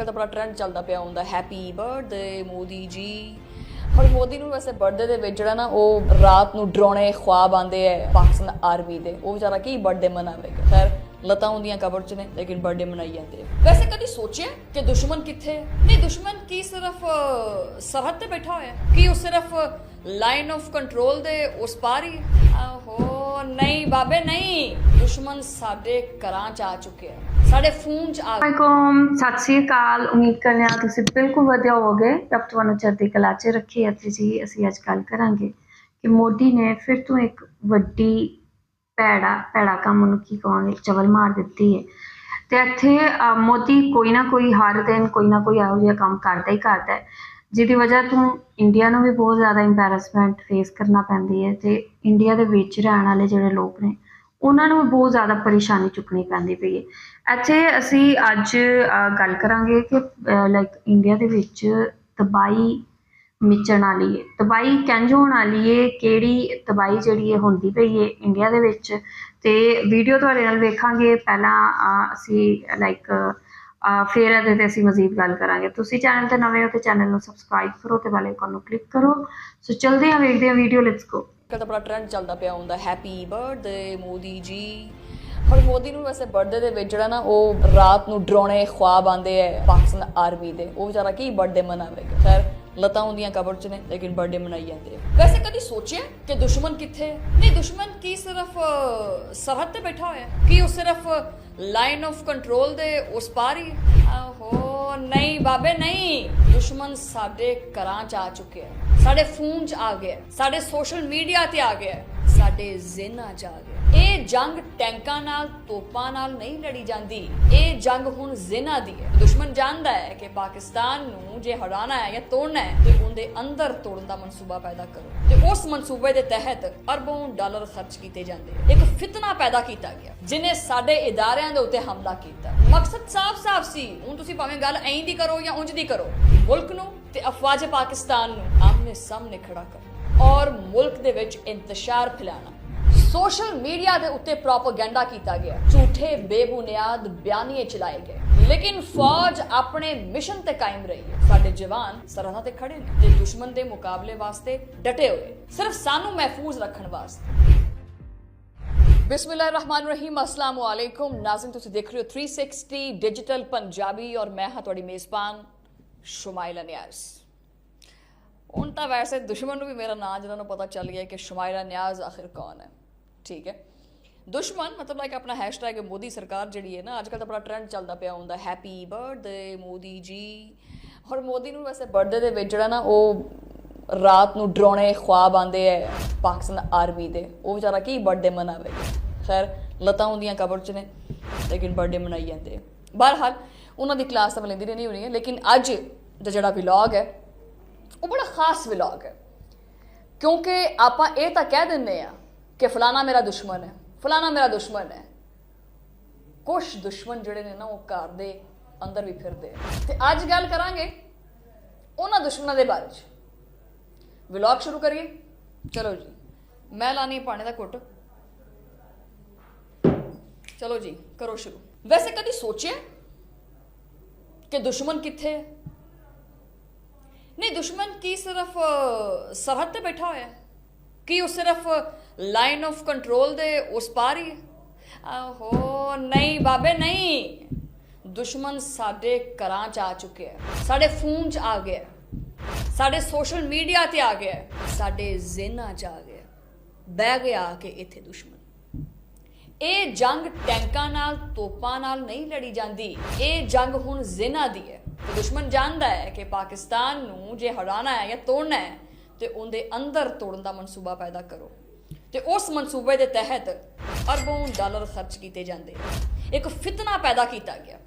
ਕੱਲ ਤਾਂ ਬੜਾ ਟ੍ਰੈਂਡ ਚੱਲਦਾ ਪਿਆ ਹੁੰਦਾ ਹੈਪੀ ਬਰਥਡੇ ਮੋਦੀ ਜੀ। ਔਰ ਮੋਦੀ ਨੂੰ ਵੈਸੇ ਬਰਥਡੇ ਦੇ ਵਿੱਚ ਜਿਹੜਾ ਨਾ ਉਹ ਰਾਤ ਨੂੰ ਡਰਾਉਣੇ ਖੁਆਬ ਆਉਂਦੇ ਐ ਪਾਕਿਸਤਾਨ ਆਰਮੀ ਦੇ। ਉਹ ਵਿਚਾਰਾ ਕੀ ਬਰਥਡੇ ਮਨਾਵੇਗਾ? ਖੈਰ ਲਤਾ ਹੁੰਦੀਆਂ ਕਬਰ ਚ ਨੇ ਲੇਕਿਨ ਬਰਥਡੇ ਮਨਾਈ ਜਾਂਦੇ ਵੈਸੇ ਕਦੀ ਸੋਚਿਆ ਕਿ ਦੁਸ਼ਮਣ ਕਿੱਥੇ ਹੈ ਨਹੀਂ ਦੁਸ਼ਮਣ ਕੀ ਸਿਰਫ ਅਹ, ਸਰਹੱਦ ਤੇ ਬੈਠਾ ਹੋਇਆ ਹੈ? ਕੀ ਉਹ ਸਿਰਫ ਲਾਈਨ ਆਫ ਕੰਟਰੋਲ ਦੇ ਉਸ ਪਾਰ ਹੀ ਆਹੋ। ਬਾਬੇ, ਨਹੀਂ, ਦੁਸ਼ਮਣ ਸਾਡੇ ਘਰਾਂ ਚ ਆ ਚੁੱਕਿਆ ਹੈ ਸਾਡੇ ਫੋਨ ਚ ਆ ਵਾਲੇਕੁਮ ਸਤਿ ਸ੍ਰੀ ਅਕਾਲ। ਉਮੀਦ ਕਰਨੇ ਆ ਤੁਸੀਂ ਬਿਲਕੁਲ ਵਧੀਆ ਹੋਵੋਗੇ। ਰੱਬ ਤੁਹਾਨੂੰ ਚੜ੍ਹਦੀ ਕਲਾ 'ਚ ਰੱਖੇ। ਅਤੇ ਜੀ, ਅਸੀਂ ਅੱਜ ਗੱਲ ਕਰਾਂਗੇ ਕਿ ਮੋਦੀ ਨੇ ਫਿਰ ਤੋਂ ਇੱਕ ਵੱਡੀ ਭੈੜਾ ਭੈੜਾ ਕੰਮ ਨੂੰ ਕੀ ਕਹਾਂਗੇ ਚਵਲ ਮਾਰ ਦਿੱਤੀ ਹੈ ਤੇ ਇੱਥੇ ਮੋਦੀ ਕੋਈ ਨਾ ਕੋਈ ਹਰ ਦਿਨ ਕੋਈ ਨਾ ਕੋਈ ਇਹੋ ਜਿਹਾ ਕੰਮ ਕਰਦਾ ਹੀ ਕਰਦਾ ਹੈ ਜਿਹਦੀ ਵਜ੍ਹਾ ਤੋਂ ਇੰਡੀਆ ਨੂੰ ਵੀ ਬਹੁਤ ਜ਼ਿਆਦਾ ਇੰਪੈਰਸਮੈਂਟ ਫੇਸ ਕਰਨਾ ਪੈਂਦੀ ਹੈ ਤੇ ਇੰਡੀਆ ਦੇ ਵਿੱਚ ਰਹਿਣ ਵਾਲੇ ਜਿਹੜੇ ਲੋਕ ਨੇ, ਉਹਨਾਂ ਨੂੰ ਵੀ ਬਹੁਤ ਜ਼ਿਆਦਾ ਪਰੇਸ਼ਾਨੀ ਚੁੱਕਣੀ ਪੈਂਦੀ ਪਈ ਹੈ। ਇੱਥੇ ਅਸੀਂ ਅੱਜ ਗੱਲ ਕਰਾਂਗੇ ਕਿ ਲਾਈਕ ਇੰਡੀਆ ਦੇ ਵਿੱਚ ਤਬਾਈ ਮਿਚਣ ਵਾਲੀ ਹੈ। ਤਬਾਈ ਕਿੰਝ ਹੋਣ ਵਾਲੀ ਹੈ? ਕਿਹੜੀ ਤਬਾਈ ਜਿਹੜੀ ਹੈ ਹੁੰਦੀ ਪਈ ਹੈ ਇੰਡੀਆ ਦੇ ਵਿੱਚ? ਤੇ ਵੀਡੀਓ ਤੁਹਾਡੇ ਨਾਲ ਵੇਖਾਂਗੇ। ਪਹਿਲਾਂ ਅਸੀਂ ਲਾਈਕ ਫਿਰ ਇਹਦੇ ਤੇ ਅਸੀਂ ਮਜ਼ੀਦ ਗੱਲ ਕਰਾਂਗੇ। ਤੁਸੀਂ ਚੈਨਲ ਤੇ ਨਵੇਂ ਹੋ ਤੇ ਚੈਨਲ ਨੂੰ ਸਬਸਕ੍ਰਾਈਬ ਕਰੋ ਤੇ ਬੈਲ ਆਈਕਨ ਨੂੰ ਕਲਿੱਕ ਕਰੋ। ਸੋ ਚਲਦੇ ਹਾਂ, ਵੇਖਦੇ ਹਾਂ ਵੀਡੀਓ ਲੈਟਸ ਗੋ ਕੱਲ ਬੜਾ ਟ੍ਰੈਂਡ ਚੱਲਦਾ ਪਿਆ ਹੁੰਦਾ ਹੈਪੀ ਬਰਥਡੇ ਮੋਦੀ ਜੀ। ਔਰ ਮੋਦੀ ਨੂੰ ਵੈਸੇ ਬਰਥਡੇ ਦੇ ਵਿੱਚ ਜਿਹੜਾ ਨਾ ਉਹ ਰਾਤ ਨੂੰ ਡਰਾਉਣੇ ਖੁਆਬ ਆਉਂਦੇ ਐ ਪਾਕਿਸਤਾਨ ਆਰਮੀ ਦੇ। ਉਹ ਵਿਚਾਰਾ ਕੀ ਬਰਥਡੇ ਮਨਾਵੇਗਾ? ਖੈਰ ਲਤਾ ਹੁੰਦੀਆਂ ਕਬਰ ਚ ਨੇ ਲੇਕਿਨ ਬਰਥਡੇ ਮਨਾਈ ਜਾਂਦੇ ਆ ਵੈਸੇ ਕਦੀ ਸੋਚਿਆ ਕਿ ਦੁਸ਼ਮਣ ਕਿੱਥੇ ਹੈ ਨਹੀਂ ਦੁਸ਼ਮਣ ਕੀ ਸਿਰਫ ਅਹ, ਸਰਹੱਦ ਤੇ ਬੈਠਾ ਹੋਇਆ ਹੈ? ਕੀ ਉਹ ਸਿਰਫ ਲਾਈਨ ਆਫ ਕੰਟਰੋਲ ਦੇ ਉਸ ਪਾਰ ਹੀ ਹੈ? ਆਹੋ ਨਹੀਂ ਬਾਬੇ ਨਹੀਂ ਦੁਸ਼ਮਣ ਸਾਡੇ ਘਰਾਂ ਚ ਆ ਚੁੱਕਿਆ ਹੈ ਸਾਡੇ ਫੋਨ ਚ ਆ ਗਿਆ ਹੈ, ਸਾਡੇ ਸੋਸ਼ਲ ਮੀਡੀਆ ਤੇ ਆ ਗਿਆ ਹੈ, ਸਾਡੇ ਜ਼ਿਹਨਾਂ ਚ ਆ ਗਿਆ ਹੈ। ਇਹ ਜੰਗ ਟੈਂਕਾਂ ਨਾਲ, ਤੋਪਾਂ ਨਾਲ ਨਹੀਂ ਲੜੀ ਜਾਂਦੀ। ਇਹ ਜੰਗ ਹੁਣ ਜ਼ਿਹਨਾਂ ਦੀ ਹੈ। ਦੁਸ਼ਮਣ ਜਾਣਦਾ ਹੈ ਕਿ ਪਾਕਿਸਤਾਨ ਨੂੰ ਜੇ ਹਰਾਣਾ ਹੈ ਜਾਂ ਤੋੜਨਾ ਹੈ, ਤੇ ਉਹਦੇ ਅੰਦਰ ਤੋੜਨ ਦਾ ਮਨਸੂਬਾ ਪੈਦਾ ਕਰੋ। ਤੇ ਉਸ ਮਨਸੂਬੇ ਦੇ ਤਹਿਤ ਅਰਬੋਂ ਡਾਲਰ ਖਰਚ ਕੀਤੇ ਜਾਂਦੇ ਇੱਕ ਫਿਤਨਾ ਪੈਦਾ ਕੀਤਾ ਗਿਆ, ਜਿਨੇ ਸਾਡੇ ਇਦਾਰਿਆਂ ਦੇ ਉੱਤੇ ਹਮਲਾ ਕੀਤਾ। ਮਕਸਦ ਸਾਫ਼-ਸਾਫ਼ ਸੀ, ਹੁਣ ਤੁਸੀਂ ਭਾਵੇਂ ਗੱਲ ਐਂ ਦੀ ਕਰੋ ਜਾਂ ਉਂਝ ਦੀ ਕਰੋ। ਮੁਲਕ ਨੂੰ ਤੇ ਅਫਵਾਜ ਪਾਕਿਸਤਾਨ ਨੂੰ ਆਮਨੇ ਸਾਹਮਣੇ ਖੜਾ ਕਰੋ। ਔਰ ਮੁਲਕ ਦੇ ਵਿੱਚ ਇੰਤਸ਼ਾਰ ਫੈਲਾਉਣਾ। ਸੋਸ਼ਲ ਮੀਡੀਆ ਦੇ ਉੱਤੇ ਪ੍ਰੋਪਗੈਂਡਾ ਕੀਤਾ ਗਿਆ ਝੂਠੇ, ਬੇਬੁਨਿਆਦ ਬਿਆਨੀਏ ਚਲਾਏ ਗਏ ਲੇਕਿਨ ਫੌਜ ਆਪਣੇ ਮਿਸ਼ਨ ਤੇ ਕਾਇਮ ਰਹੀ ਹੈ। ਸਾਡੇ ਜਵਾਨ ਸਰਹੱਦਾਂ ਤੇ ਖੜੇ ਨੇ ਤੇ ਦੁਸ਼ਮਣ ਦੇ ਮੁਕਾਬਲੇ ਵਾਸਤੇ ਡਟੇ ਹੋਏ ਸਿਰਫ ਸਾਨੂੰ ਮਹਿਫੂਜ਼ ਰੱਖਣ ਵਾਸਤੇ। ਬਿਸਮਿਲ੍ਲਾਹਿਰਰਹਿਮਾਨਿਰਰਹੀਮ ਅਸਲਾਮ ਵਾਲੇਕੁਮ ਨਾਜ਼ਿਮ ਤੁਸੀਂ ਦੇਖ ਰਹੇ ਹੋ 360 ਡਿਜੀਟਲ ਪੰਜਾਬੀ ਔਰ ਮੈਂ ਹਾਂ ਤੁਹਾਡੀ ਮੇਜ਼ਬਾਨ ਸ਼ੁਮਾਇਲਾ ਨਿਆਜ਼ ਹੁਣ ਤਾਂ ਵੈਸੇ ਦੁਸ਼ਮਣ ਨੂੰ ਵੀ ਮੇਰਾ ਨਾਂ, ਜਿਹਨਾਂ ਨੂੰ ਪਤਾ ਚੱਲ ਗਿਆ ਕਿ ਸ਼ੁਮਾਇਲਾ ਨਿਆਜ਼ ਆਖਿਰ ਕੌਣ ਹੈ। ਠੀਕ ਹੈ। ਦੁਸ਼ਮਣ, ਮਤਲਬ ਲਾਈਕ ਆਪਣਾ ਹੈਸ਼ਟੈਗ ਮੋਦੀ ਸਰਕਾਰ ਜਿਹੜੀ ਹੈ ਨਾ, ਅੱਜ ਕੱਲ੍ਹ ਤਾਂ ਬੜਾ ਟ੍ਰੈਂਡ ਚੱਲਦਾ ਪਿਆ ਹੁੰਦਾ ਹੈਪੀ ਬਰਥਡੇ ਮੋਦੀ ਜੀ। ਔਰ ਮੋਦੀ ਨੂੰ ਵੈਸੇ ਬਰਥਡੇ ਦੇ ਵਿੱਚ ਜਿਹੜਾ ਨਾ ਉਹ ਰਾਤ ਨੂੰ ਡਰਾਉਣੇ ਖੁਆਬ ਆਉਂਦੇ ਐ ਪਾਕਿਸਤਾਨ ਆਰਮੀ ਦੇ। ਉਹ ਵਿਚਾਰਾ ਕੀ ਬਰਥਡੇ ਮਨਾਵੇ? ਖੈਰ, ਲਤਾ ਹੁੰਦੀਆਂ ਕਬਰ ਚ ਨੇ, ਲੇਕਿਨ ਬਰਥਡੇ ਮਨਾਈ ਜਾਂਦੇ ਆ ਬਹਰਹਾਲ, ਉਹਨਾਂ ਦੀ ਕਲਾਸ ਤਾਂ ਮੈਂ ਲੈਂਦੀ ਨਹੀਂ ਹੋਣੀ ਹੈ, ਲੇਕਿਨ ਅੱਜ ਦਾ ਜਿਹੜਾ ਵਲੌਗ ਹੈ, ਉਹ ਬੜਾ ਖਾਸ ਵਲੌਗ ਹੈ। ਕਿਉਂਕਿ ਆਪਾਂ ਇਹ ਤਾਂ ਕਹਿ ਦਿੰਦੇ ਆ ਕਿ ਫਲਾਣਾ ਮੇਰਾ ਦੁਸ਼ਮਣ ਹੈ ਫਲਾਣਾ ਮੇਰਾ ਦੁਸ਼ਮਣ ਹੈ। ਕੁਝ ਦੁਸ਼ਮਣ ਜਿਹੜੇ ਨੇ ਨਾ ਉਹ ਘਰ ਦੇ ਅੰਦਰ ਵੀ ਫਿਰਦੇ ਤੇ ਅੱਜ ਗੱਲ ਕਰਾਂਗੇ ਉਹਨਾਂ ਦੁਸ਼ਮਣਾਂ ਦੇ ਬਾਰੇ ਚ। ਵਲੌਗ ਸ਼ੁਰੂ ਕਰੀਏ। ਚਲੋ ਜੀ ਮੈਂ ਲਾਣੀ ਪਾਣੀ ਦਾ ਘੁੱਟ। ਚਲੋ ਜੀ ਕਰੋ ਸ਼ੁਰੂ। ਵੈਸੇ ਕਦੀ ਸੋਚਿਆ ਕਿ ਦੁਸ਼ਮਣ ਕਿੱਥੇ ਹੈ? ਨਹੀਂ ਦੁਸ਼ਮਣ ਕੀ ਸਿਰਫ ਅਹ, ਸਰਹੱਦ ਤੇ ਬੈਠਾ ਹੋਇਆ ਕੀ ਉਹ ਸਿਰਫ ਲਾਈਨ ਆਫ ਕੰਟਰੋਲ ਦੇ ਉਸ ਪਾਰ ਹੀ। ਆਹੋ, ਨਹੀਂ ਬਾਬੇ, ਨਹੀਂ। ਦੁਸ਼ਮਣ ਸਾਡੇ ਘਰਾਂ ਚ ਆ ਚੁੱਕਿਆ ਸਾਡੇ ਫੋਨ ਚ ਆ ਗਿਆ। ਸਾਡੇ ਸੋਸ਼ਲ ਮੀਡੀਆ ਤੇ ਆ ਗਿਆ। ਸਾਡੇ ਜ਼ਿਹਨਾਂ ਚ ਆ ਗਿਆ। ਬਹਿ ਗਿਆ ਕਿ ਇੱਥੇ ਦੁਸ਼ਮਣ। ਇਹ ਜੰਗ ਟੈਂਕਾਂ ਨਾਲ, ਤੋਪਾਂ ਨਾਲ ਨਹੀਂ ਲੜੀ ਜਾਂਦੀ। ਇਹ ਜੰਗ ਹੁਣ ਜ਼ਿਹਨਾਂ ਦੀ ਹੈ। ਦੁਸ਼ਮਣ ਜਾਣਦਾ ਹੈ ਕਿ ਪਾਕਿਸਤਾਨ ਨੂੰ ਜੇ ਹਰਾਣਾ ਹੈ ਜਾਂ ਤੋੜਨਾ ਹੈ, ਤੇ ਉਹਦੇ ਅੰਦਰ ਤੋੜਨ ਦਾ ਮਨਸੂਬਾ ਪੈਦਾ ਕਰੋ। ਤੇ ਉਸ ਮਨਸੂਬੇ ਦੇ ਤਹਿਤ ਅਰਬੋਂ ਡਾਲਰ ਖਰਚ ਕੀਤੇ ਜਾਂਦੇ ਇੱਕ ਫਿਤਨਾ ਪੈਦਾ ਕੀਤਾ ਗਿਆ,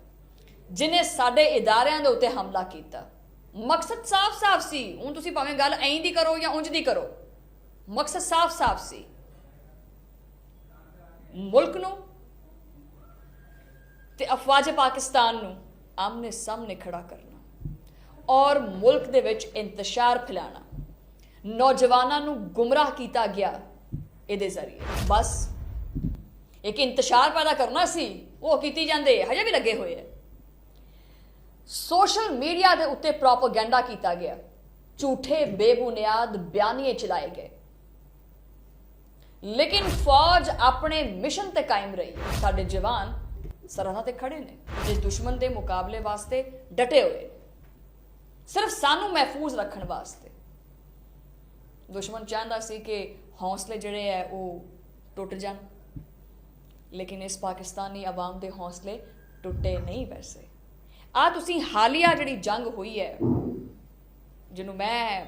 ਜਿਨੇ ਸਾਡੇ ਇਦਾਰਿਆਂ ਦੇ ਉੱਤੇ ਹਮਲਾ ਕੀਤਾ। ਮਕਸਦ ਸਾਫ਼-ਸਾਫ਼ ਸੀ, ਹੁਣ ਤੁਸੀਂ ਭਾਵੇਂ ਗੱਲ ਐਂ ਦੀ ਕਰੋ ਜਾਂ ਉਂਝ ਦੀ ਕਰੋ। ਮਕਸਦ ਸਾਫ਼-ਸਾਫ਼ ਸੀ। ਮੁਲਕ ਨੂੰ ਤੇ ਅਫਵਾਜ ਪਾਕਿਸਤਾਨ ਨੂੰ ਆਮਨੇ ਸਾਹਮਣੇ ਖੜਾ ਕਰਨਾ ਔਰ ਮੁਲਕ ਦੇ ਵਿੱਚ ਇੰਤਸ਼ਾਰ ਫੈਲਾਉਣਾ। ਨੌਜਵਾਨਾਂ ਨੂੰ ਗੁੰਮਰਾਹ ਕੀਤਾ ਗਿਆ ਇਹਦੇ ਜ਼ਰੀਏ। ਬਸ। ਇੱਕ ਇੰਤਸ਼ਾਰ ਪੈਦਾ ਕਰਨਾ ਸੀ, ਉਹ ਕੀਤੀ ਜਾਂਦੇ, ਹਜੇ ਵੀ ਲੱਗੇ ਹੋਏ ਆ ਸੋਸ਼ਲ ਮੀਡੀਆ ਦੇ ਉੱਤੇ ਪ੍ਰੋਪਗੈਂਡਾ ਕੀਤਾ ਗਿਆ। ਝੂਠੇ, ਬੇਬੁਨਿਆਦ ਬਿਆਨੀਏ ਚਲਾਏ ਗਏ। ਲੇਕਿਨ ਫੌਜ ਆਪਣੇ ਮਿਸ਼ਨ ਤੇ ਕਾਇਮ ਰਹੀ। ਸਾਡੇ ਜਵਾਨ ਸਰਹੱਦਾਂ ਤੇ ਖੜੇ ਨੇ। ਜੇ ਦੁਸ਼ਮਣ ਦੇ ਮੁਕਾਬਲੇ ਵਾਸਤੇ ਡਟੇ ਹੋਏ ਸਿਰਫ ਸਾਨੂੰ ਮਹਿਫੂਜ਼ ਰੱਖਣ ਵਾਸਤੇ। ਦੁਸ਼ਮਣ ਚਾਹੁੰਦਾ ਸੀ ਕਿ ਹੌਸਲੇ ਜਿਹੜੇ ਹੈ ਉਹ ਟੁੱਟ ਜਾਣ। ਲੇਕਿਨ ਇਸ ਪਾਕਿਸਤਾਨੀ ਆਵਾਮ ਦੇ ਹੌਸਲੇ ਟੁੱਟੇ ਨਹੀਂ ਵੈਸੇ। ਆ ਤੁਸੀਂ ਹਾਲੀਆ ਜਿਹੜੀ ਜੰਗ ਹੋਈ ਹੈ, ਜਿਹਨੂੰ ਮੈਂ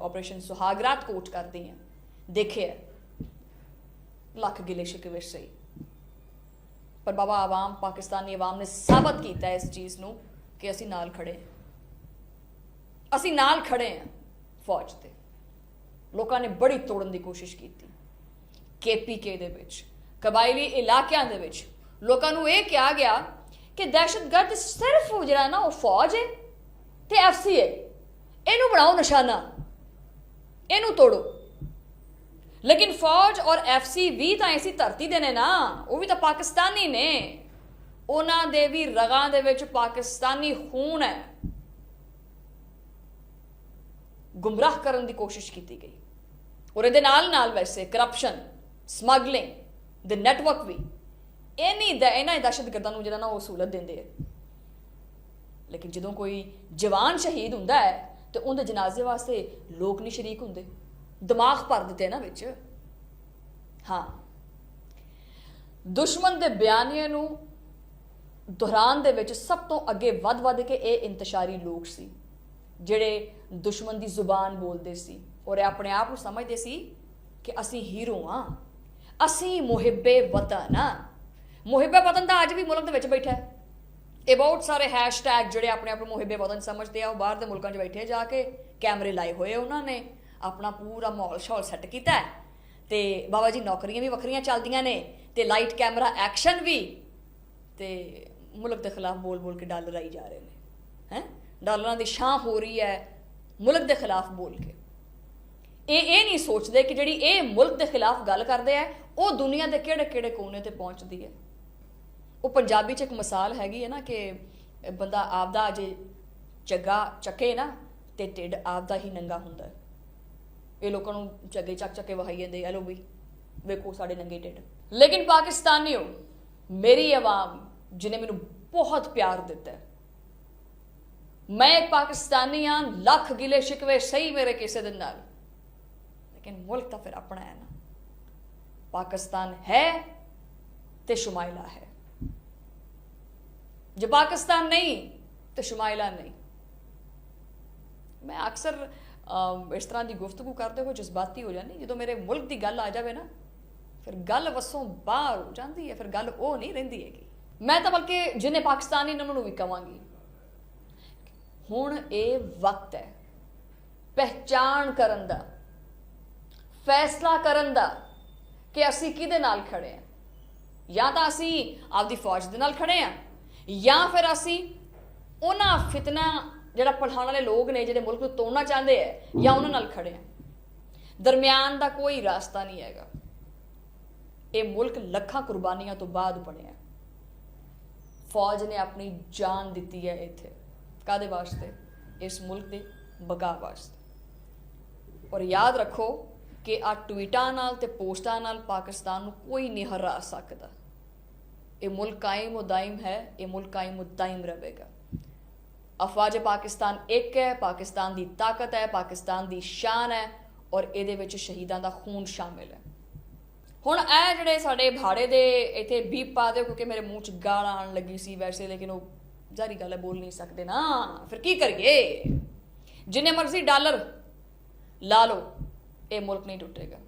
#ਆਪਰੇਸ਼ਨ ਸੁਹਾਗਰਾਤ ਕੋਟ ਕਰਦੀ ਹਾਂ, ਦੇਖਿਆ ਲੱਖ ਗਿਲੇ ਸ਼ਿਕਵੇ ਸਹੀ। ਪਰ ਬਾਬਾ ਆਵਾਮ, ਪਾਕਿਸਤਾਨੀ ਆਵਾਮ ਨੇ ਸਾਬਤ ਕੀਤਾ ਇਸ ਚੀਜ਼ ਨੂੰ ਕਿ ਅਸੀਂ ਨਾਲ ਖੜੇ ਹਾਂ। ਅਸੀਂ ਨਾਲ ਖੜੇ ਹਾਂ ਫੌਜ ਤੇ। ਲੋਕਾਂ ਨੇ ਬੜੀ ਤੋੜਨ ਦੀ ਕੋਸ਼ਿਸ਼ ਕੀਤੀ। ਕੇਪੀਕੇ ਦੇ ਵਿੱਚ, ਕਬਾਇਲੀ ਇਲਾਕਿਆਂ ਦੇ ਵਿੱਚ। ਲੋਕਾਂ ਨੂੰ ਇਹ ਕਿਹਾ ਗਿਆ ਕਿ ਦਹਿਸ਼ਤਗਰਦ ਸਿਰਫ ਜਿਹੜਾ ਨਾ ਉਹ ਫੌਜ ਹੈ ਤੇ ਐਫਸੀ ਹੈ ਇਹਨੂੰ ਬਣਾਓ ਨਿਸ਼ਾਨਾ। ਇਹਨੂੰ ਤੋੜੋ। ਲੇਕਿਨ ਫੌਜ ਔਰ ਐਫਸੀ ਵੀ ਤਾਂ ਐਸੀ ਧਰਤੀ ਦੇ ਨੇ ਨਾ, ਉਹ ਵੀ ਤਾਂ ਪਾਕਿਸਤਾਨੀ ਨੇ। ਉਹਨਾਂ ਦੇ ਵੀ ਰਗਾਂ ਦੇ ਵਿੱਚ ਪਾਕਿਸਤਾਨੀ ਖੂਨ ਹੈ। ਗੁੰਮਰਾਹ ਕਰਨ ਦੀ ਕੋਸ਼ਿਸ਼ ਕੀਤੀ ਗਈ। ਔਰ ਇਹਦੇ ਨਾਲ ਨਾਲ ਵੈਸੇ ਕਰਪਸ਼ਨ ਸਮਗਲਿੰਗ ਦੇ ਨੈਟਵਰਕ ਵੀ, ਇਨੀ ਦਾ ਇਹਨਾਂ ਦਹਿਸ਼ਤਗਰਦਾਂ ਨੂੰ ਜਿਹੜਾ ਨਾ ਉਹ ਸਹੂਲਤ ਦਿੰਦੇ ਆ। ਲੇਕਿਨ ਜਦੋਂ ਕੋਈ ਜਵਾਨ ਸ਼ਹੀਦ ਹੁੰਦਾ ਹੈ, ਤੇ ਉਹਦੇ ਜਨਾਜ਼ੇ ਵਾਸਤੇ ਲੋਕ ਨਹੀਂ ਸ਼ਰੀਕ ਹੁੰਦੇ। ਦਿਮਾਗ ਭਰ ਦਿੱਤੇ ਨਾ ਵਿੱਚ। ਹਾਂ। ਦੁਸ਼ਮਣ ਦੇ ਬਿਆਨੀਆਂ ਨੂੰ ਦੁਹਰਾਨ ਦੇ ਵਿੱਚ ਸਭ ਤੋਂ ਅੱਗੇ ਵੱਧ-ਵੱਧ ਕੇ ਇਹ ਇੰਤਸ਼ਾਰੀ ਲੋਕ ਸੀ। ਜਿਹੜੇ ਦੁਸ਼ਮਣ ਦੀ ਜ਼ੁਬਾਨ ਬੋਲਦੇ ਸੀ ਔਰ ਇਹ ਆਪਣੇ ਆਪ ਨੂੰ ਸਮਝਦੇ ਸੀ ਕਿ ਅਸੀਂ ਹੀਰੋ ਆ। ਅਸੀਂ ਮੁਹਿੱਬੇ ਵਤਨ ਆ। ਮੁਹਿੱਬੇ ਵਤਨ ਤਾਂ ਅੱਜ ਵੀ ਮੁਲਕ ਦੇ ਵਿੱਚ ਬੈਠਾ ਹੈ। ਇਹ ਬਹੁਤ ਸਾਰੇ ਹੈਸ਼ਟੈਗ ਜਿਹੜੇ ਆਪਣੇ ਆਪ ਨੂੰ ਮੁਹੱਬੇ ਵਤਨ ਸਮਝਦੇ ਆ, ਉਹ ਬਾਹਰ ਦੇ ਮੁਲਕਾਂ 'ਚ ਬੈਠੇ ਜਾ ਕੇ, ਕੈਮਰੇ ਲਾਏ ਹੋਏ ਉਹਨਾਂ ਨੇ, ਆਪਣਾ ਪੂਰਾ ਮਾਹੌਲ ਸ਼ੌਲ ਸੈੱਟ ਕੀਤਾ ਹੈ। ਤੇ ਬਾਬਾ ਜੀ ਨੌਕਰੀਆਂ ਵੀ ਵੱਖਰੀਆਂ ਚੱਲਦੀਆਂ ਨੇ ਤੇ ਲਾਈਟ ਕੈਮਰਾ ਐਕਸ਼ਨ ਵੀ ਤੇ ਮੁਲਕ ਦੇ ਖਿਲਾਫ ਬੋਲ-ਬੋਲ ਕੇ ਡਾਲਰ ਆਈ ਜਾ ਰਹੇ ਨੇ, ਹੈ? ਡਾਲਰਾਂ ਦੀ ਛਾਂ ਹੋ ਰਹੀ ਹੈ ਮੁਲਕ ਦੇ ਖਿਲਾਫ ਬੋਲ ਕੇ। ਇਹ ਇਹ ਨਹੀਂ ਸੋਚਦੇ ਕਿ ਜਿਹੜੀ ਇਹ ਮੁਲਕ ਦੇ ਖਿਲਾਫ ਗੱਲ ਕਰਦੇ ਆ, ਉਹ ਦੁਨੀਆ ਦੇ ਕਿਹੜੇ-ਕਿਹੜੇ ਕੋਨੇ ਤੇ ਪਹੁੰਚਦੀ ਹੈ। ਉਹ ਪੰਜਾਬੀ ਚ ਇੱਕ ਮਿਸਾਲ ਹੈਗੀ ਹੈ ਨਾ ਕਿ ਬੰਦਾ ਆਪਦਾ ਅਜੇ ਚੱਗਾ ਚੱਕੇ ਨਾ, ਤੇ ਢਿੱਡ ਆਪਦਾ ਹੀ ਨੰਗਾ ਹੁੰਦਾ ਹੈ। ਇਹ ਲੋਕਾਂ ਨੂੰ ਚੱਗੇ ਚੱਕ ਚੱਕੇ ਵਹਾਈ ਜਾਂਦੇ ਆ ਲੋ ਵੀ ਵੇਖੋ ਸਾਡੇ ਨੰਗੇ ਢਿੱਡ। ਲੇਕਿਨ ਪਾਕਿਸਤਾਨੀਓ, ਮੇਰੀ ਆਵਾਮ ਜਿਨੇ ਮੈਨੂੰ ਬਹੁਤ ਪਿਆਰ ਦਿੱਤਾ ਹੈ ਮੈਂ ਇੱਕ ਪਾਕਿਸਤਾਨੀ ਹਾਂ ਲੱਖ ਗਿਲੇ ਸ਼ਿਕਵੇ ਸਹੀ ਮੇਰੇ ਕਿਸੇ ਦੇ ਨਾਲ। ਲੇਕਿਨ ਮੁਲਕ ਤਾਂ ਫਿਰ ਆਪਣਾ ਹੈ ਨਾ। ਪਾਕਿਸਤਾਨ ਹੈ ਤੇ ਸ਼ੁਮਾਇਲਾ ਹੈ। ਜੇ ਪਾਕਿਸਤਾਨ ਨਹੀਂ, ਤੇ ਸ਼ੁਮਾਇਲਾ ਨਹੀਂ। ਮੈਂ ਅਕਸਰ ਇਸ ਤਰ੍ਹਾਂ ਦੀ ਗੁਫ਼ਤਗੂ ਕਰਦੇ ਹੋਏ ਜਜ਼ਬਾਤੀ ਹੋ ਜਾਂਦੀ ਜਦੋਂ ਮੇਰੇ ਮੁਲਕ ਦੀ ਗੱਲ ਆ ਜਾਵੇ ਨਾ, ਫਿਰ ਗੱਲ ਵਸੋਂ ਬਾਹਰ ਹੋ ਜਾਂਦੀ ਹੈ, ਫਿਰ ਗੱਲ ਉਹ ਨਹੀਂ ਰਹਿੰਦੀ ਹੈਗੀ। ਮੈਂ ਤਾਂ ਬਲਕਿ ਜਿਹਨੇ ਪਾਕਿਸਤਾਨੀ ਨੇ ਉਹਨਾਂ ਨੂੰ ਵੀ ਕਵਾਂਗੀ। ਹੁਣ ਇਹ ਵਕਤ ਹੈ। ਪਹਿਚਾਣ ਕਰਨ ਦਾ, ਫੈਸਲਾ ਕਰਨ ਦਾ ਕਿ ਅਸੀਂ ਕਿਹਦੇ ਨਾਲ ਖੜੇ ਹਾਂ। ਜਾਂ ਤਾਂ ਅਸੀਂ ਆਪਦੀ ਫੌਜ ਦੇ ਨਾਲ ਖੜੇ ਹਾਂ, ਜਾਂ ਫਿਰ ਅਸੀਂ ਉਹਨਾਂ ਫਿਤਨਾ ਜਿਹੜਾ ਪੜਾਉਣ ਵਾਲੇ ਲੋਕ ਨੇ, ਜਿਹੜੇ ਮੁਲਕ ਨੂੰ ਤੋੜਨਾ ਚਾਹੁੰਦੇ ਆ, ਜਾਂ ਉਹਨਾਂ ਨਾਲ ਖੜੇ ਹਾਂ। ਦਰਮਿਆਨ ਦਾ ਕੋਈ ਰਾਸਤਾ ਨਹੀਂ ਹੈਗਾ। ਇਹ ਮੁਲਕ ਲੱਖਾਂ ਕੁਰਬਾਨੀਆਂ ਤੋਂ ਬਾਅਦ ਬਣਿਆ। ਫੌਜ ਨੇ ਆਪਣੀ ਜਾਨ ਦਿੱਤੀ ਹੈ ਇੱਥੇ। ਕਾਦੇ ਵਾਸਤੇ? ਇਸ ਮੁਲਕ ਦੇ ਬਗਾ ਵਾਸਤੇ। ਔਰ ਯਾਦ ਰੱਖੋ ਕਿ ਆ ਟਵੀਟਾਂ ਨਾਲ ਤੇ ਪੋਸਟਾਂ ਨਾਲ ਪਾਕਿਸਤਾਨ ਨੂੰ ਕੋਈ ਨਹੀਂ ਹਰਾ ਸਕਦਾ। ਇਹ ਮੁਲਕ ਕਾਇਮ ਉਹ ਦਾਇਮ ਹੈ, ਇਹ ਮੁਲਕ ਕਾਇਮ ਉਹ ਦਾਇਮ ਰਹੇਗਾ। ਅਫਵਾਜ ਪਾਕਿਸਤਾਨ ਇੱਕ ਹੈ, ਪਾਕਿਸਤਾਨ ਦੀ ਤਾਕਤ ਹੈ, ਪਾਕਿਸਤਾਨ ਦੀ ਸ਼ਾਨ ਹੈ ਔਰ ਇਹਦੇ ਵਿੱਚ ਸ਼ਹੀਦਾਂ ਦਾ ਖੂਨ ਸ਼ਾਮਿਲ ਹੈ। ਹੁਣ ਇਹ ਜਿਹੜੇ ਸਾਡੇ ਭਾੜੇ ਦੇ ਇੱਥੇ ਬੀਪ ਪਾ ਦਿਓ ਕਿਉਂਕਿ ਮੇਰੇ ਮੂੰਹ 'ਚ ਗਾਲ ਆਉਣ ਲੱਗੀ ਸੀ ਵੈਸੇ, ਲੇਕਿਨ ਉਹ ਜ਼ਾਰੀ ਗੱਲ ਹੈ, ਬੋਲ ਨਹੀਂ ਸਕਦੇ ਨਾ। ਫਿਰ ਕੀ ਕਰੀਏ? ਜਿੰਨੇ ਮਰਜ਼ੀ ਡਾਲਰ ਲਾ ਲਓ, ਇਹ ਮੁਲਕ ਨਹੀਂ ਟੁੱਟੇਗਾ।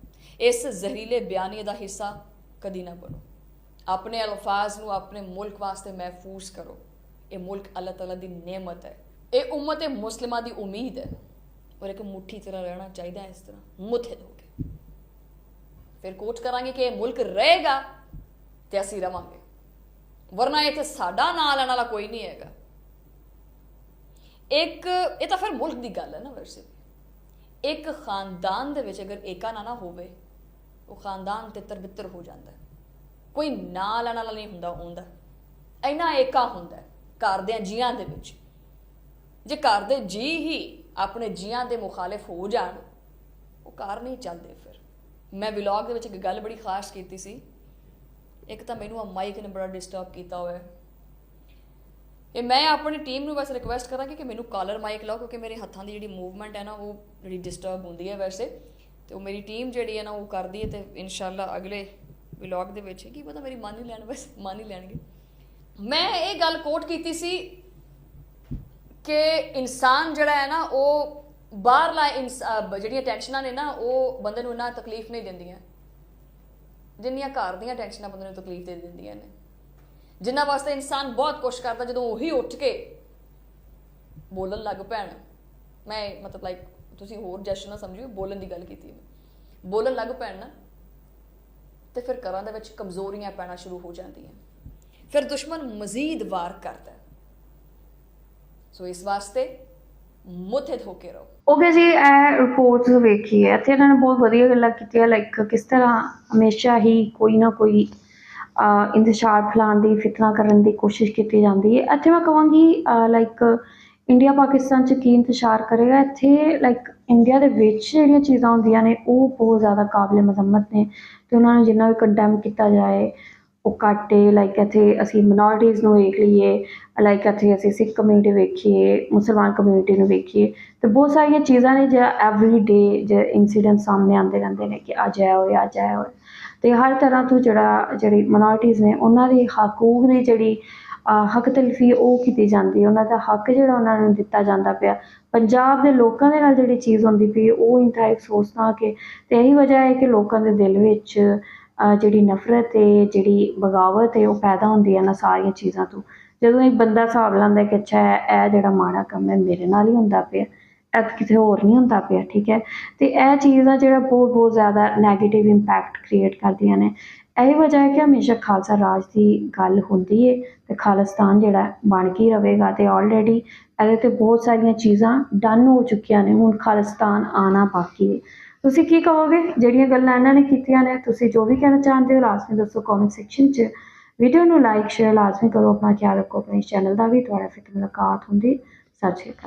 ਇਸ ਜ਼ਹਿਰੀਲੇ ਬਿਆਨੀਏ ਦਾ ਹਿੱਸਾ ਕਦੀ ਨਾ ਬਣੋ। ਆਪਣੇ ਅਲਫਾਜ਼ ਨੂੰ ਆਪਣੇ ਮੁਲਕ ਵਾਸਤੇ ਮਹਿਫੂਜ਼ ਕਰੋ। ਇਹ ਮੁਲਕ ਅੱਲਾਹ ਤਾਲਾ ਦੀ ਨੇਮਤ ਹੈ। ਇਹ ਉਮਤ ਮੁਸਲਿਮਾਂ ਦੀ ਉਮੀਦ ਹੈ। ਔਰ ਇੱਕ ਮੁੱਠੀ ਤਰ੍ਹਾਂ ਰਹਿਣਾ ਚਾਹੀਦਾ ਹੈ ਇਸ ਤਰ੍ਹਾਂ। ਮੁੱਥੇ ਹੋ ਕੇ ਫਿਰ ਕੋਚ ਕਰਾਂਗੇ ਕਿ ਇਹ ਮੁਲਕ ਰਹੇਗਾ ਤੇ ਅਸੀਂ ਰਵਾਂਗੇ। ਵਰਨਾ ਇੱਥੇ ਸਾਡਾ ਨਾਂ ਲੈਣ ਵਾਲਾ ਕੋਈ ਨਹੀਂ ਹੈਗਾ। ਇੱਕ, ਇਹ ਤਾਂ ਫਿਰ ਮੁਲਕ ਦੀ ਗੱਲ ਹੈ ਨਾ ਵੈਸੇ ਇੱਕ ਖਾਨਦਾਨ ਦੇ ਵਿੱਚ ਅਗਰ ਏਕਾ ਨਾ ਨਾ ਹੋਵੇ, ਉਹ ਖਾਨਦਾਨ ਤਿੱਤਰ ਬਿੱਤਰ ਹੋ ਜਾਂਦਾ। ਕੋਈ ਨਾਂ ਲੈਣ ਵਾਲਾ ਨਹੀਂ ਹੁੰਦਾ ਹੁੰਦਾ ਇੰਨਾ ਏਕਾ ਹੁੰਦਾ ਹੈ ਘਰ ਦੇ ਜੀਆਂ ਦੇ ਵਿੱਚ। ਜੇ ਘਰ ਦੇ ਜੀ ਹੀ ਆਪਣੇ ਜੀਆਂ ਦੇ ਮੁਖਾਲਿਫ ਹੋ ਜਾਣ, ਉਹ ਘਰ ਨਹੀਂ ਚੱਲਦੇ ਫਿਰ। ਮੈਂ ਵਲੌਗ ਦੇ ਵਿੱਚ ਇੱਕ ਗੱਲ ਬੜੀ ਖਾਸ ਕੀਤੀ ਸੀ। ਇੱਕ ਤਾਂ ਮੈਨੂੰ ਆ ਮਾਈਕ ਨੇ ਬੜਾ ਡਿਸਟਰਬ ਕੀਤਾ ਹੋਇਆ ਹੈ। ਇਹ ਮੈਂ ਆਪਣੀ ਟੀਮ ਨੂੰ ਵੈਸੇ ਰਿਕੁਐਸਟ ਕਰਾਂਗੀ ਕਿ ਮੈਨੂੰ ਕਾਲਰ ਮਾਈਕ ਲਾਓ, ਕਿਉਂਕਿ ਮੇਰੇ ਹੱਥਾਂ ਦੀ ਜਿਹੜੀ ਮੂਵਮੈਂਟ ਹੈ ਨਾ, ਉਹ ਜਿਹੜੀ ਡਿਸਟਰਬ ਹੁੰਦੀ ਹੈ ਵੈਸੇ। ਤੇ ਉਹ ਮੇਰੀ ਟੀਮ ਜਿਹੜੀ ਹੈ ਨਾ, ਉਹ ਕਰਦੀ ਹੈ ਤੇ ਇਨਸ਼ਾਅੱਲਾ ਅਗਲੇ ਵਲੌਗ ਦੇ ਵਿੱਚ, ਕੀ ਪਤਾ ਮੇਰੀ ਮੰਨ ਹੀ ਲੈਣ ਬਸ ਮੰਨ ਹੀ ਲੈਣਗੇ। ਮੈਂ ਇਹ ਗੱਲ ਕੋਟ ਕੀਤੀ ਸੀ ਕਿ ਇਨਸਾਨ ਜਿਹੜਾ ਹੈ ਨਾ, ਉਹ ਬਾਹਰਲਾ ਇਨਸ- ਜਿਹੜੀਆਂ ਟੈਨਸ਼ਨਾਂ ਨੇ ਨਾ, ਉਹ ਬੰਦੇ ਨੂੰ ਇੰਨਾ ਤਕਲੀਫ ਨਹੀਂ ਦਿੰਦੀਆਂ। ਜਿੰਨੀਆਂ ਘਰ ਦੀਆਂ ਟੈਨਸ਼ਨਾਂ ਬੰਦੇ ਨੂੰ ਤਕਲੀਫ ਦੇ ਦਿੰਦੀਆਂ ਨੇ। ਜਿਨ੍ਹਾਂ ਵਾਸਤੇ ਇਨਸਾਨ ਬਹੁਤ ਕੁਛ ਕਰਦਾ, ਜਦੋਂ ਉਹੀ ਉੱਠ ਕੇ ਬੋਲਣ ਲੱਗ ਪੈਣ। ਮੈਂ ਮਤਲਬ ਲਾਈਕ ਤੁਸੀਂ ਹੋਰ ਜਸ਼ਨ ਨਾ ਸਮਝਿਓ ਬੋਲਣ ਦੀ ਗੱਲ ਕੀਤੀ ਮੈਂ। ਬੋਲਣ ਲੱਗ ਪੈਣ ਨਾ, ਤੇ ਫਿਰ ਘਰਾਂ ਦੇ ਵਿੱਚ ਕਮਜ਼ੋਰੀਆਂ ਪੈਣਾ ਸ਼ੁਰੂ ਹੋ ਜਾਂਦੀਆਂ। ਫਿਰ ਦੁਸ਼ਮਣ ਮਜ਼ੀਦ ਵਾਰ ਕਰਦਾ। ਸੋ ਇਸ ਵਾਸਤੇ ਮੁੱਠਿਤ ਹੋ ਕੇ ਰਹੋ। ਓਕੇ ਜੀ ਇਹ ਰਿਪੋਰਟਸ ਵੇਖੀ ਹੈ। ਇੱਥੇ ਇਹਨਾਂ ਨੇ ਬਹੁਤ ਵਧੀਆ ਗੱਲਾਂ ਕੀਤੀਆਂ ਲਾਈਕ ਕਿਸ ਤਰ੍ਹਾਂ ਹਮੇਸ਼ਾ ਹੀ ਕੋਈ ਨਾ ਕੋਈ ਇੰਤਸ਼ਾਰ ਫੈਲਾਉਣ ਦੀ, ਫਿਤਨਾ ਕਰਨ ਦੀ ਕੋਸ਼ਿਸ਼ ਕੀਤੀ ਜਾਂਦੀ ਹੈ। ਇੱਥੇ ਮੈਂ ਕਹਾਂਗੀ ਲਾਈਕ ਇੰਡੀਆ ਪਾਕਿਸਤਾਨ ਚ ਕੀ ਇੰਤਸ਼ਾਰ ਕਰੇਗਾ? ਇੱਥੇ ਲਾਈਕ ਇੰਡੀਆ ਦੇ ਵਿੱਚ ਜਿਹੜੀਆਂ ਚੀਜ਼ਾਂ ਹੁੰਦੀਆਂ ਨੇ, ਉਹ ਬਹੁਤ ਜ਼ਿਆਦਾ ਕਾਬਲੇ ਮਜ਼ਮਤ ਨੇ। ਤੇ ਉਹਨਾਂ ਨੂੰ ਜਿੰਨਾ ਵੀ ਕੰਡੈਮ ਕੀਤਾ ਜਾਏ ਉਹ ਘੱਟ ਹੈ ਲਾਈਕ ਇੱਥੇ ਅਸੀਂ ਮਿਨੋਰਿਟੀਜ਼ ਨੂੰ ਵੇਖ ਲਈਏ ਲਾਈਕ ਇੱਥੇ ਅਸੀਂ ਸਿੱਖ ਕਮਿਊਨਿਟੀ ਵੇਖੀਏ, ਮੁਸਲਮਾਨ ਕਮਿਊਨਿਟੀ ਨੂੰ ਵੇਖੀਏ, ਤੇ ਬਹੁਤ ਸਾਰੀਆਂ ਚੀਜ਼ਾਂ ਨੇ ਜਿਹੜਾ ਐਵਰੀ ਡੇ ਜੇ ਇਨਸੀਡੈਂਟ ਸਾਹਮਣੇ ਆਉਂਦੇ ਰਹਿੰਦੇ ਨੇ ਕਿ ਅੱਜ ਆਇਆ ਹੋਇਆ, ਅੱਜ ਆਇਆ ਹੋਇਆ। ਤੇ ਹਰ ਤਰ੍ਹਾਂ ਤੋਂ ਜਿਹੜਾ, ਜਿਹੜੀ ਮਿਨੋਰਿਟੀਜ਼ ਨੇ, ਉਹਨਾਂ ਦੇ ਹਕੂਕ ਦੀ ਜਿਹੜੀ ਹੱਕ ਤਲਫੀ ਉਹ ਕੀਤੀ ਜਾਂਦੀ ਹੈ। ਉਹਨਾਂ ਦਾ ਹੱਕ ਜਿਹੜਾ ਉਹਨਾਂ ਨੂੰ ਦਿੱਤਾ ਜਾਂਦਾ ਪਿਆ। ਪੰਜਾਬ ਦੇ ਲੋਕਾਂ ਦੇ ਨਾਲ ਜਿਹੜੀ ਚੀਜ਼ ਹੁੰਦੀ ਪਈ, ਉਹ ਇੰਤਹਾ ਅਫਸੋਸਨਾਕ ਹੈ ਤੇ ਇਹੀ ਵਜ੍ਹਾ ਹੈ ਕਿ ਲੋਕਾਂ ਦੇ ਦਿਲ ਵਿੱਚ ਜਿਹੜੀ ਨਫ਼ਰਤ ਹੈ ਜਿਹੜੀ ਬਗਾਵਤ ਹੈ, ਉਹ ਪੈਦਾ ਹੁੰਦੀ ਹੈ ਨਾ ਸਾਰੀਆਂ ਚੀਜ਼ਾਂ ਤੋਂ। ਜਦੋਂ ਇਹ ਬੰਦਾ ਹਿਸਾਬ ਲਾਉਂਦਾ ਕਿ ਅੱਛਾ, ਇਹ ਜਿਹੜਾ ਮਾੜਾ ਕੰਮ ਹੈ, ਮੇਰੇ ਨਾਲ ਹੀ ਹੁੰਦਾ ਪਿਆ, ਇਹ ਤਾਂ ਕਿਤੇ ਹੋਰ ਨਹੀਂ ਹੁੰਦਾ ਪਿਆ, ਠੀਕ ਹੈ? ਤੇ ਇਹ ਚੀਜ਼ ਚੀਜ਼ਾਂ ਜਿਹੜਾ ਬਹੁਤ ਬਹੁਤ ਜ਼ਿਆਦਾ 네ਗੇਟਿਵ ਇੰਪੈਕਟ ਕ੍ਰੀਏਟ ਕਰਦੀਆਂ ਨੇ। ਇਹ ਵਜ੍ਹਾ ਹੈ ਕਿ ਹਮੇਸ਼ਾ ਖਾਲਸਾ ਰਾਜ ਦੀ ਗੱਲ ਹੁੰਦੀ ਹੈ ਤੇ ਖਾਲਿਸਤਾਨ ਜਿਹੜਾ ਬਣ ਕੇ ਰਹੇਗਾ ਤੇ ਆਲਰੇਡੀ ਇਹਦੇ ਤੇ ਬਹੁਤ ਸਾਰੀਆਂ ਚੀਜ਼ਾਂ ਡਨ ਹੋ ਚੁੱਕੀਆਂ ਨੇ, ਹੁਣ ਖਾਲਿਸਤਾਨ ਆਣਾ ਬਾਕੀ ਹੈ ਤੁਸੀਂ ਕੀ ਕਹੋਗੇ? ਜਿਹੜੀਆਂ ਗੱਲਾਂ ਇਹਨਾਂ ਨੇ ਕੀਤੀਆਂ ਨੇ, ਤੁਸੀਂ ਜੋ ਵੀ ਕਹਿਣਾ ਚਾਹੁੰਦੇ ਹੋ, ਲਾਜ਼ਮੀ ਦੱਸੋ ਕਮੈਂਟ ਸੈਕਸ਼ਨ 'ਚ। ਵੀਡੀਓ ਨੂੰ ਲਾਈਕ ਸ਼ੇਅਰ ਲਾਜ਼ਮੀ ਕਰੋ। ਆਪਣਾ ਖਿਆਲ ਰੱਖੋ। ਆਪਣੇ ਚੈਨਲ ਦਾ ਵੀ ਤੁਹਾਡਾ ਫਿਰ ਮੁਲਾਕਾਤ ਹੁੰਦੀ। ਸਤਿ ਸ਼੍ਰੀ ਅਕਾਲ।